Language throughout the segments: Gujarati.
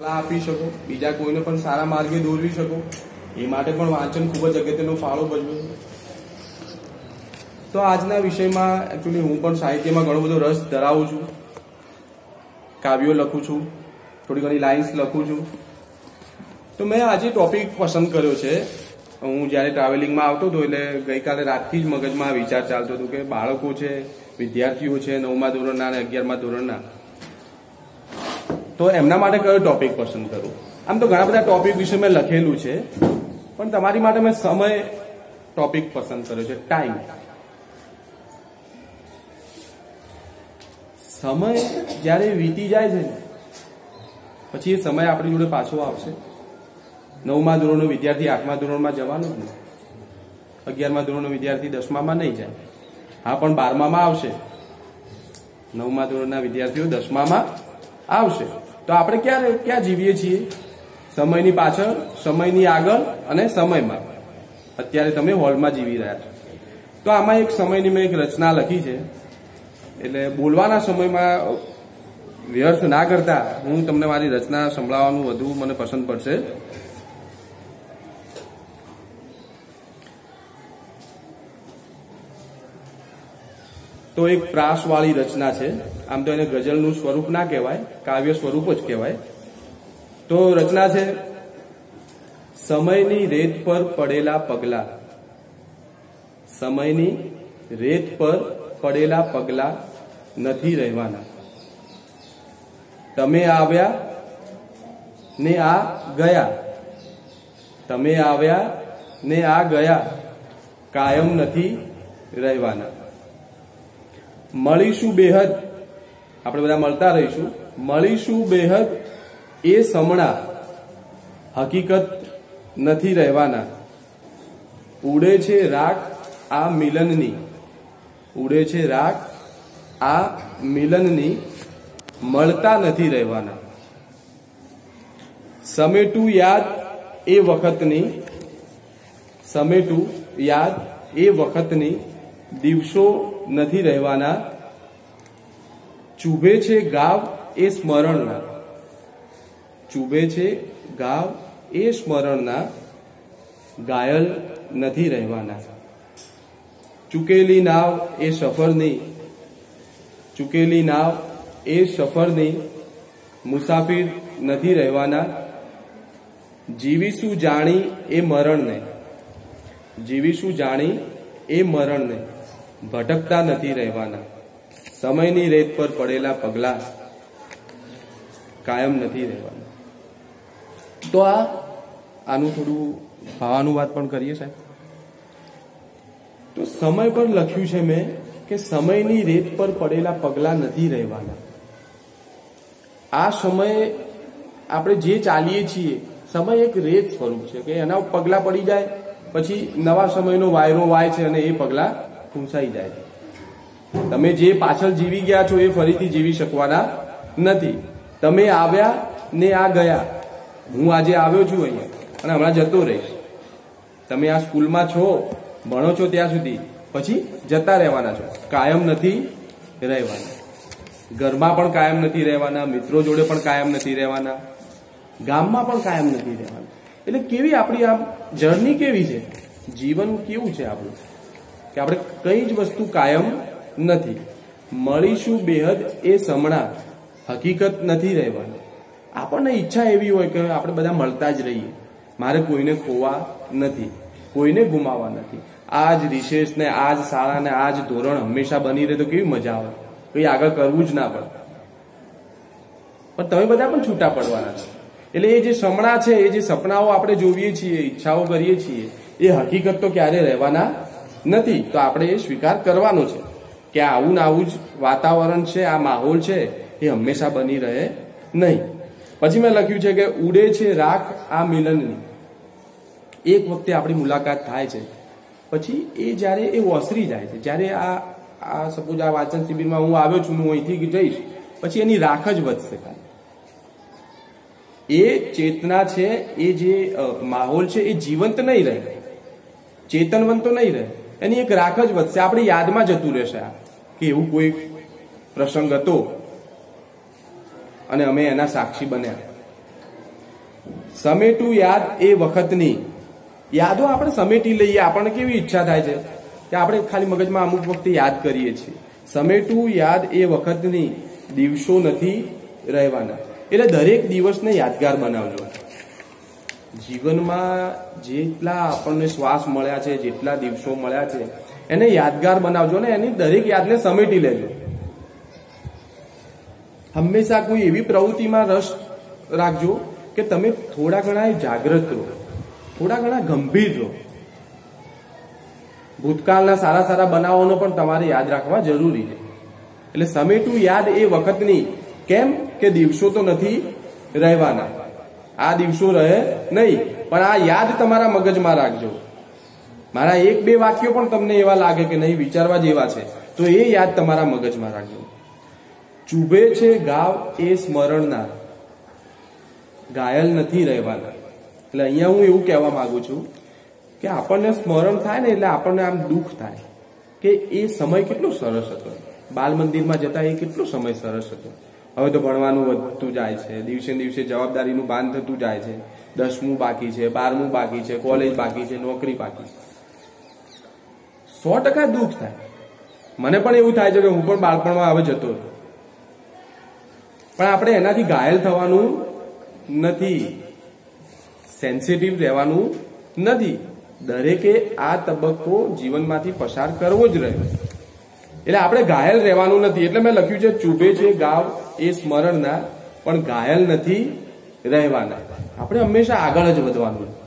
સલાહ આપી શકો, બીજા કોઈને પણ સારા માર્ગે દોરવી શકો. એ માટે પણ વાંચન ખૂબ જ અગત્યનો ફાળો ભજવે તો આજના વિષયમાં એકચ્યુઅલી હું પણ સાહિત્યમાં ઘણો બધો રસ ધરાવું છું. કાવ્યો લખું છું, થોડી ઘણી લાઇન્સ લખું છું. તો મેં આજે ટોપિક પસંદ કર્યો છે. હું જ્યારે ટ્રાવેલિંગમાં આવતો હતો એટલે ગઈકાલે રાતથી જ મગજમાં વિચાર ચાલતો હતો કે બાળકો છે, વિદ્યાર્થીઓ છે, નવમા ધોરણના અને અગિયારમા ધોરણના. તો એમના માટે કયો ટોપિક પસંદ કરું? આમ તો ઘણા બધા ટોપિક વિશે મેં લખેલું છે, પણ તમારી માટે મેં સમય ટોપિક પસંદ કર્યો છે. ટાઈમ સમય જ્યારે વીતી જાય છે પછી એ સમય આપણી જોડે પાછો આવશે. નવમા ધોરણનો વિદ્યાર્થી આઠમા ધોરણમાં જવાનો જ નહીં. અગિયારમા ધોરણનો વિદ્યાર્થી દસમામાં નહીં જાય. હા, પણ બારમામાં આવશે. નવમા ધોરણના વિદ્યાર્થીઓ દસમામાં આવશે. તો આપણે ક્યારે ક્યાં જીવીએ છીએ? સમયની પાછળ, સમયની આગળ અને સમયમાં. અત્યારે તમે હોલમાં જીવી રહ્યા છો. તો આમાં એક સમયની મેં એક રચના લખી છે. એટલે બોલવાના સમયમાં વ્યર્થ ના કરતા હું તમને મારી રચના સંભળાવવાનું વધુ મને પસંદ પડશે. તો એક પ્રાસવાળી રચના છે. આમ તો એને ગઝલનું સ્વરૂપ ના કહેવાય, કાવ્ય સ્વરૂપ જ કહેવાય. તો રચના છે, સમયની રેત પર પડેલા પગલા. સમયની રેત પર પડેલા પગલા નથી રહેવાના. તમે આવ્યા ને આ ગયા. તમે આવ્યા ને આ ગયા. કાયમ નથી રહેવાના. મળીશું બેહદ. આપણે બધા મળતા રહીશું. મળીશું બેહદ એ સમણા. હકીકત નથી રહેવાના. ઉડે છે રાખ આ મિલનની. ઉડે છે રાખ આ મિલનની. મળતા નથી રહેવાના. સમેટું યાદ એ વખતની. સમેટું યાદ એ વખતની. દિવસો નથી રહેવાના. ચૂભે છે ગાવ એ સ્મરણના. ચૂભે છે ગાવ એ સ્મરણના. ઘાયલ નથી રહેવાના. ચૂકેલી નાવ એ સફરની ચૂકેલી નાવ એ સફરની મુસાફિર નથી રહેવાના. જીવીશું જાણી એ મરણને. જીવીશું જાણી એ મરણને. ભટકતા નથી રહેવાના. સમયની રેત પર પડેલા પગલા કાયમ નથી રહેવાના. તો આ, આનું થોડું ભાવાનુવાદ પણ કરીએ સાહેબ. તો સમય પર લખ્યું છે મેં કે સમયની રેત પર પડેલા પગલા નથી રહેવાના. આ સમય આપણે જે ચાલીએ છીએ, સમય એક રેત સ્વરૂપ છે કે એના પગલા પડી જાય, પછી નવા સમયનો વાયરો વાય છે અને એ પગલા ફૂંસાઈ જાય તમે જે પાછળ જીવી ગયા છો એ ફરીથી જીવી શકવાના નથી. તમે આવ્યા ને આ ગયા. હું આજે આવ્યો છું અહીંયા અને હમણાં જતો રહીશ. તમે આ સ્કૂલમાં છો, ભણો છો ત્યાં સુધી. પછી જતા રહેવાના છો. કાયમ નથી રહેવાના. ઘરમાં પણ કાયમ નથી રહેવાના, મિત્રો જોડે પણ કાયમ નથી રહેવાના. ગામમાં પણ કાયમ નથી રહેવાના. એટલે કેવી આપણી આ જર્ની કેવી છે? જીવન કેવું છે આપણું? કે આપણે કઈ જ વસ્તુ કાયમ નથી. મળીશું બેહદ એ સમણા. હકીકત નથી રહેવાની. આપણને ઈચ્છા એવી હોય કે આપણે બધા મળતા જ રહીએ. મારે કોઈને ખોવા નથી, કોઈને ગુમાવવા નથી. આ જ રિશેષ આ જ શાળા ને, આ જ ધોરણ હંમેશા બની રહે તો કેવી મજા આવે? કઈ આગળ કરવું જ ના પડે. પણ તમે બધા પણ છૂટા પડવાના છે. એટલે એ જે સમણા છે, એ જે સપનાઓ આપણે જોઈએ છીએ, ઈચ્છાઓ કરીએ છીએ, એ હકીકત તો ક્યારે રહેવાના નથી, તો આપણે એ સ્વીકાર કરવાનો છે કે આવું ને આવું જ વાતાવરણ છે, આ માહોલ છે, એ હંમેશા બની રહે નહીં. પછી મેં લખ્યું છે કે ઉડે છે રાખ આ મિલનની. એક વખતે આપણી મુલાકાત થાય છે. પછી એ જ્યારે એ ઓસરી જાય છે, જ્યારે આ આ સપોઝ આ વાંચન શિબિરમાં હું આવ્યો છું, હું અહીંથી જઈશ, પછી એની રાખ જ વધશે એ ચેતના છે, એ જે માહોલ છે, એ જીવંત નહીં રહે. ચેતનવંત નહીં રહે. એની એક રાખ જ વધશે. આપણી યાદમાં જતું રહેશે કે એવું કોઈ પ્રસંગ હતો અને અમે એના સાક્ષી બન્યા. સમેટું યાદ એ વખતની યાદો આપણે સમેટી લઈએ. આપણને કેવી ઈચ્છા થાય છે? કે આપણે ખાલી મગજમાં અમુક વખતે યાદ કરીએ છીએ. સમેટું યાદ એ વખતની દિવસો નથી રહેવાના. એટલે દરેક દિવસને યાદગાર બનાવજો. જીવનમાં જેટલા આપણને શ્વાસ મળ્યા છે, જેટલા દિવસો મળ્યા છે, એને યાદગાર બનાવજો ને એની દરેક યાદને સમેટી લેજો. હંમેશા કોઈ એવી પ્રવૃત્તિમાં રસ રાખજો કે તમે થોડા ઘણા જાગ્રત રહો, થોડા ઘણા ગંભીર રહો. ભૂતકાળના સારા સારા બનાવોનો પણ તમારે યાદ રાખવા જરૂરી છે. એટલે સમેટું યાદ એ વખતની, કેમ કે દિવસો તો નથી રહેવાના. આ દિવસો રહે નહીં, પણ આ યાદ તમારા મગજમાં રાખજો. મારા એક બે વાક્યો પણ તમને એવા લાગે કે નહીં, વિચારવા જેવા છે, તો એ યાદ તમારા મગજમાં રાખજો. ચૂભે છે ગાવ એ સ્મરણના. ઘાયલ નથી રહેવાના. એટલે અહીંયા હું એવું કહેવા માંગુ છું કે આપણને સ્મરણ થાય ને એટલે આપણને આમ દુઃખ થાય કે એ સમય કેટલો સરસ હતો. બાલ મંદિરમાં જતા એ કેટલો સમય સરસ હતો. હવે તો ભણવાનું વધતું જાય છે. દિવસે દિવસે જવાબદારીનું ભાન થતું જાય છે. દસમું બાકી છે, બારમું બાકી છે, કોલેજ બાકી છે, નોકરી બાકી સો ટકા દુઃખ થાય. મને પણ એવું થાય છે કે હું પણ બાળપણમાં હવે જતો હતો. પણ આપણે એનાથી ઘાયલ થવાનું નથી. સેન્સિટિવ રહેવાનું નથી. દરેકે આ તબક્કો જીવનમાંથી પસાર કરવો જ રહ્યો. એટલે આપણે ઘાયલ રહેવાનું નથી. એટલે મેં લખ્યું છે, ચૂભે છે ગાવ એ સ્મરણના પણ ઘાયલ નથી રહેવાના. આપણે હંમેશા આગળ જ વધવાનું.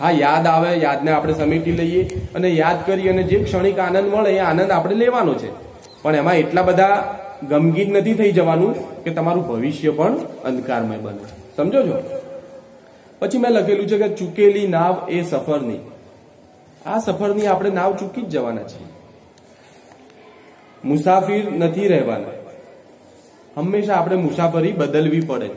હા, યાદ આવે, યાદને આપણે સમેટી લઈએ અને યાદ કરી અને જે ક્ષણિક આનંદ મળે એ આનંદ આપણે લેવાનો છે. પણ એમાં એટલા બધા ગમગીન નથી થઈ જવાનું કે તમારું ભવિષ્ય પણ અંધકારમય બને. સમજો છો? પછી મેં લખેલું છે કે ચૂકેલી નાવ એ સફરની. આ સફરની આપણે નાવ ચૂકી જ જવાના છીએ. મુસાફિર નથી રહેવાના. હંમેશા આપણે મુસાફરી બદલવી પડે.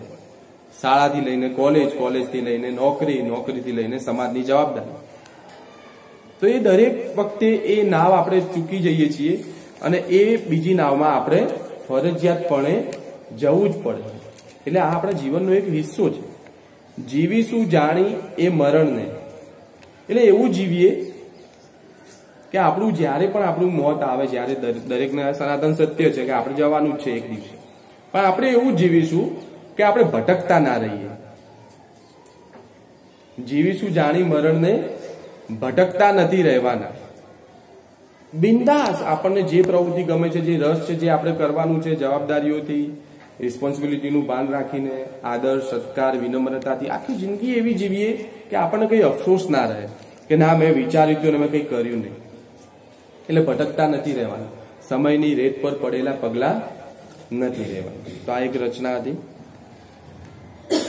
શાળાથી લઈને કોલેજ, કોલેજથી લઈને નોકરી, નોકરીથી લઈને સમાજની જવાબદારી. તો એ દરેક વખતે એ નાવ આપણે ચૂકી જઈએ છીએ અને એ બીજી નાવમાં આપણે ફરજિયાતપણે જવું જ પડે. એટલે આ આપણા જીવનનો એક હિસ્સો છે. જીવીશું જાણી એ મરણને. એટલે એવું જીવીએ કે આપણું જ્યારે પણ આપણું મોત આવે, જ્યારે દરેકને સનાતન સત્ય છે કે આપણે જવાનું જ છે એક દિવસે. પણ આપણે એવું જીવીશું કે આપણે ભટકતા ના રહીએ. જીવીશું જાણી મરણને ભટકતા નથી રહેવાના. બિંદાસ આપણને જે પ્રવૃત્તિ ગમે છે, જે રસ છે, જે આપણે કરવાનું છે, જવાબદારીઓથી રિસ્પોન્સિબિલિટીનું ભાન રાખીને, આદર, સત્કાર, વિનમ્રતાથી આખી જિંદગી એવી જીવીએ કે આપણને કંઈ અફસોસ ના રહે, કે ના, મેં વિચાર્યું હતું અને મેં કંઈ કર્યું નહીં. એટલે ભટકતા નથી રહેવાનું. સમયની રેત પર પડેલા પગલા નથી રહેવાની તો આ એક રચના હતી.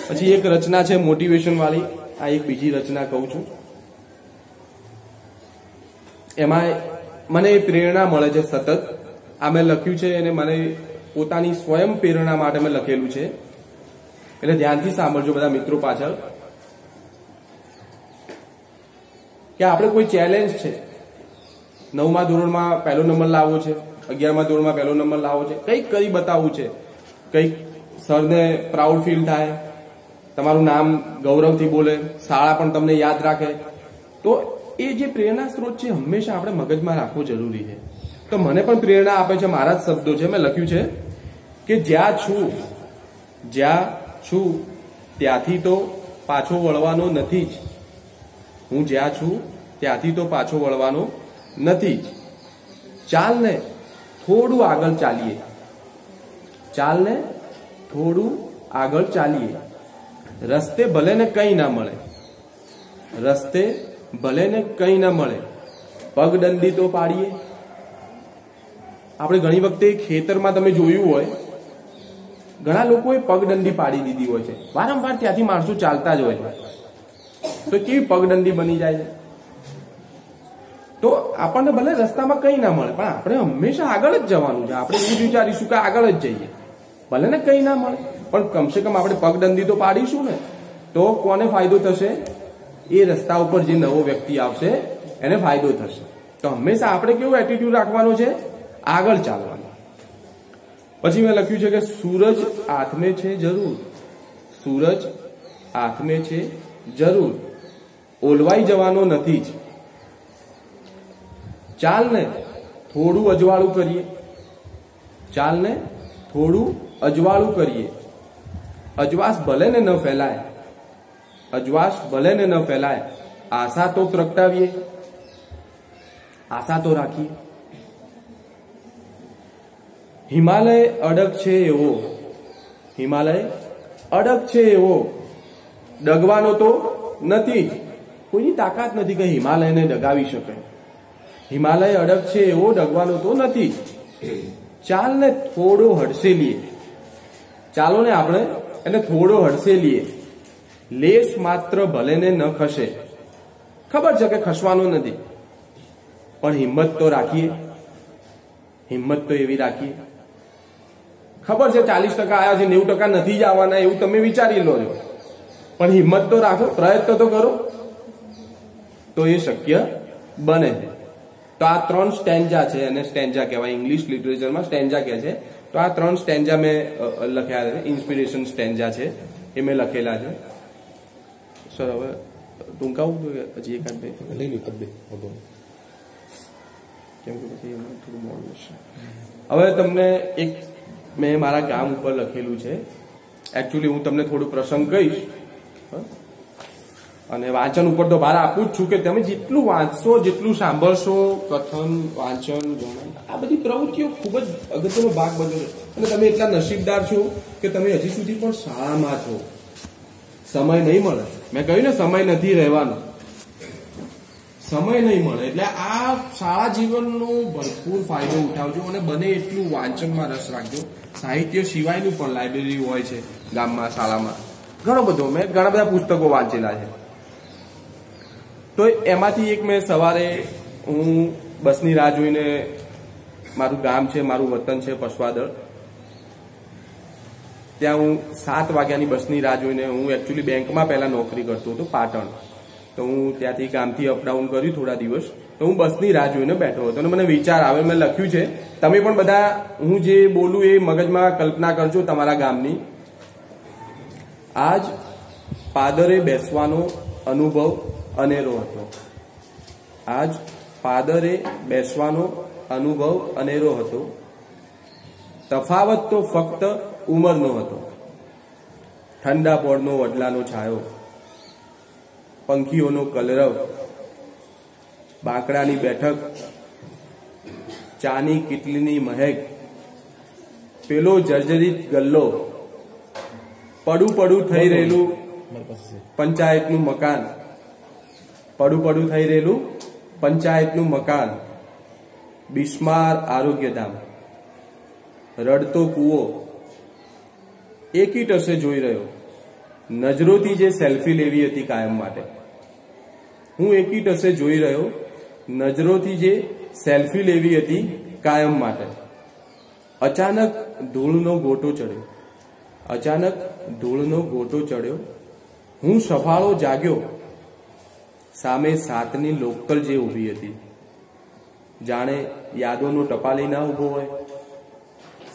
પછી એક રચના છે મોટિવેશન વાળી. આ એક બીજી રચના કહું છું. એમાં મને પ્રેરણા મળે છે સતત. આ મેં લખ્યું છે અને મને પોતાની સ્વયં પ્રેરણા માટે મેં લખેલું છે. એટલે ધ્યાનથી સાંભળજો બધા મિત્રો પાછળ. કે આપણે કોઈ ચેલેન્જ છે. નવમા ધોરણમાં પહેલો નંબર લાવવો છે. અગિયારમા ધોરણમાં પહેલો નંબર લાવો છે. કંઈક કરી બતાવવું છે. કંઈક સરને પ્રાઉડ ફીલ થાય. તમારું નામ ગૌરવથી બોલે. શાળા પણ તમને યાદ રાખે. તો એ જે પ્રેરણા સ્ત્રોત છે હંમેશા આપણે મગજમાં રાખવો જરૂરી છે. તો મને પણ પ્રેરણા આપે છે મારા જ શબ્દો છે. મેં લખ્યું છે કે જ્યાં છું જ્યાં છું, ત્યાંથી તો પાછો વળવાનો નથી જ. હું જ્યાં છું, ત્યાંથી તો પાછો વળવાનો નથી જ. ચાલ ને થોડું આગળ ચાલીએ. ચાલ ને થોડું આગળ ચાલીએ. રસ્તે ભલે ને કંઈ ના મળે. રસ્તે ભલે ને કંઈ ના મળે. પગદંડી તો પાડીએ. આપણે ઘણી વખતે ખેતરમાં તમે જોયું હોય, ઘણા લોકોએ પગદંડી પાડી દીધી હોય છે. વારંવાર ત્યાંથી માણસો ચાલતા જ હોય તો કેવી પગદંડી બની જાય? છે તો આપણને ભલે રસ્તામાં કંઈ ના મળે, પણ આપણે હંમેશા આગળ જ જવાનું છે. આપણે એવું જ વિચારીશું કે આગળ જ જઈએ. ભલે ને કંઈ ના મળે, પણ કમસે કમ આપણે પગદંડી તો પાડીશું ને. તો કોને ફાયદો થશે? એ રસ્તા ઉપર જે નવો વ્યક્તિ આવશે, એને ફાયદો થશે. તો હંમેશા આપણે કેવું એટીટ્યુડ રાખવાનો છે? આગળ ચાલવાનું. પછી મેં લખ્યું છે કે સૂરજ આથમે છે જરૂર. સૂરજ હાથમે છે જરૂર. ઓલવાઈ જવાનો નથી જ. ચાલ ને થોડું અજવાળું કરીએ. ચાલને થોડું અજવાળું કરીએ. અજવાસ ભલે ને ન ફેલાય. અજવાસ ભલે ને ન ફેલાય. આશા તો પ્રગટાવીએ. આશા તો રાખીએ. હિમાલય અડગ છે એવો. હિમાલય અડગ છે એવો. ડગવાનો તો નથી જ. કોઈની તાકાત નથી કે હિમાલયને ડગાવી શકે. હિમાલય અડગ છે એવો ડગવાનો તો નથી. ચાલ ને થોડો હડસે લઈએ ચાલો ને આપણે એને થોડો હડસે લઈએ લેસ માત્ર ભલે ને ન ખસે. ખબર છે કે ખસવાનો નથી. પણ હિંમત તો રાખીએ. હિંમત તો એવી રાખીએ. ખબર છે ચાલીસ ટકા આવ્યા છે, નેવું ટકા નથી જ આવવાના, એવું તમે વિચારી લો છો. પણ હિંમત તો રાખો, પ્રયત્ન તો કરો. તો એ શક્ય બને. છે તો આ ત્રણ સ્ટેન્જા છે અને સ્ટેન્જા કહેવાય ઇંગ્લિશ લિટરેચરમાં સ્ટેન્જા કહે છે. તો આ ત્રણ સ્ટેન્જા મેં લખ્યા છે. ઇન્સ્પિરેશન સ્ટેન્જા છે એ મેં લખેલા છે. સર હવે ટૂંકાવું જોઈએ હજી એકાદ બે? લઈ લો કદ કેમ કે પછી એમાં થોડું મોડું હશે. હવે તમને એક મેં મારા ગામ ઉપર લખેલું છે. એકચ્યુઅલી હું તમને થોડું પ્રસંગ કહીશ. હ? અને વાંચન ઉપર તો ભાર આપું જ છું કે તમે જેટલું વાંચશો, જેટલું સાંભળશો, કથન, વાંચન આ બધી પ્રવૃત્તિઓ ખૂબ જ અગત્યનો ભાગ બન્યો છે. અને તમે એટલા નસીબદાર છો કે તમે હજી સુધી પણ શાળામાં છો. સમય નહીં મળે. મેં કહ્યું ને, સમય નથી રહેવાનો. સમય નહીં મળે. એટલે આ શાળા જીવનનો ભરપૂર ફાયદો ઉઠાવજો અને બને એટલું વાંચનમાં રસ રાખજો. સાહિત્ય સિવાયનું પણ લાઇબ્રેરી હોય છે ગામમાં, શાળામાં. ઘણો બધો. મેં ઘણા બધા પુસ્તકો વાંચેલા છે. તો એમાંથી એક મેં સવારે હું બસની રાહ જોઈને મારું ગામ છે, મારું વતન છે પસવાદળ ત્યાં હું સાત વાગ્યાની બસની રાહ જોઈને હું એકચ્યુઅલી બેંકમાં પહેલા નોકરી કરતો હતો, પાટણ. તો હું ત્યાંથી ગામથી અપડાઉન કર્યું થોડા દિવસ. તો હું બસની રાહ જોઈને બેઠો હતો અને મને વિચાર આવે, મેં લખ્યું છે, તમે પણ બધા હું જે બોલું એ મગજમાં કલ્પના કરજો તમારા ગામની. આજ પાદરે બેસવાનો અનુભવ અનેરો હતો. આજ પાદરે બેસવાનો અનુભવ અનેરો હતો. તફાવત તો ફક્ત ઉંમરનો હતો. ઠંડા પોળનો વડલાનો છાયો, પંખીઓનો કલરવ, બાંકડાની બેઠક, ચાની કીટલીની મહેક, પેલો જર્જરિત ગલ્લો, પડું પડું થઈ રહેલું પંચાયતનું મકાન પડું પડું થઈ રહેલું પંચાયતનું મકાન, બિસ્માર આરોગ્યધામ રડતો કૂવો એકી ટસે જોઈ રહ્યો. નજરોથી જે સેલ્ફી લેવી હતી કાયમ માટે. હું એકી ટસે જોઈ રહ્યો, નજરોથી જે સેલ્ફી લેવી હતી કાયમ માટે. અચાનક ધૂળનો ગોટો ચડ્યો. અચાનક ધૂળનો ગોટો ચડ્યો. હું સફાળો જાગ્યો. સામે સાતની લોકલ જે ઊભી હતી. જાણે યાદોનો ટપાલી ના ઊભો હોય.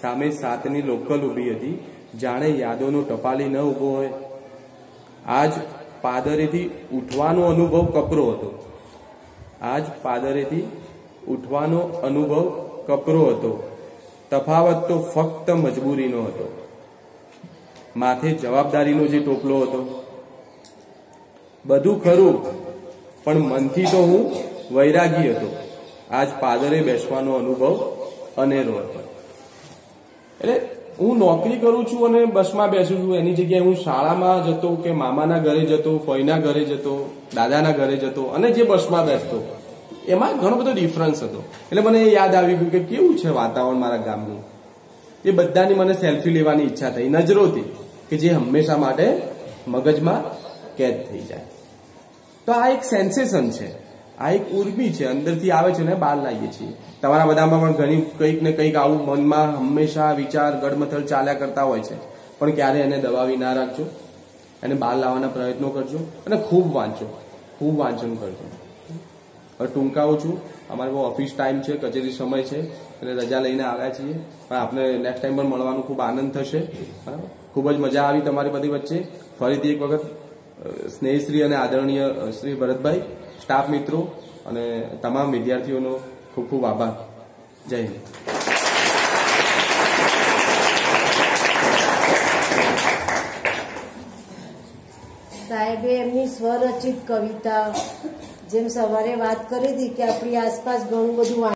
સામે સાતની લોકલ ઊભી હતી. જાણે યાદોનો ટપાલી ન ઊભો હોય. આજ પાદરેથી ઉઠવાનો અનુભવ કપરો હતો. આજ પાદરેથી ઉઠવાનો અનુભવ કપરો હતો. તફાવત તો ફક્ત મજબૂરીનો હતો. માથે જવાબદારીનો જે ટોપલો હતો. બધું ખરું. પણ મનથી તો હું વૈરાગી હતો. આજ પાદરે બેસવાનો અનુભવ અનેરો હતો. એટલે હું નોકરી કરું છું અને બસમાં બેસું છું. એની જગ્યાએ હું શાળામાં જતો કે મામાના ઘરે જતો, ફઈના ઘરે જતો, દાદાના ઘરે જતો અને જે બસમાં બેસતો, એમાં ઘણો બધો ડિફરન્સ હતો. એટલે મને યાદ આવી ગયું કે કેવું છે વાતાવરણ મારા ગામનું. એ બધાની મને સેલ્ફી લેવાની ઈચ્છા થઈ, નજરોથી, કે જે હંમેશા માટે મગજમાં કેદ થઈ જાય. તો આ એક સેન્સેશન છે. આ એક ઉર્મી છે. અંદરથી આવે છે ને બહાર લાવીએ છીએ. તમારા બધામાં પણ ઘણી કંઈક ને કંઈક આવું મનમાં હંમેશા વિચાર, ગડમથલ ચાલ્યા કરતા હોય છે. પણ ક્યારે એને દબાવી ના રાખજો. એને બહાર લાવવાના પ્રયત્નો કરજો અને ખૂબ વાંચો. ખૂબ વાંચન કરજો. હવે ટૂંકાવું છું. અમારે બહુ ઓફિસ ટાઈમ છે, કચેરી સમય છે. એટલે રજા લઈને આવ્યા છીએ. પણ આપણે નેક્સ્ટ ટાઈમ પણ મળવાનું ખૂબ આનંદ થશે. ખૂબ જ મજા આવી તમારી બધી વચ્ચે. ફરીથી એક વખત સ્નેહશ્રી અને આદરણીય શ્રી ભરતભાઈ, સ્ટાફ મિત્રો અને તમામ વિદ્યાર્થીઓનો ખૂબ ખૂબ આભાર. જય હિન્દ. સાહેબે એમની સ્વરચિત કવિતા, જેમ સવારે વાત કરી હતી કે આપણી આસપાસ ઘણું બધું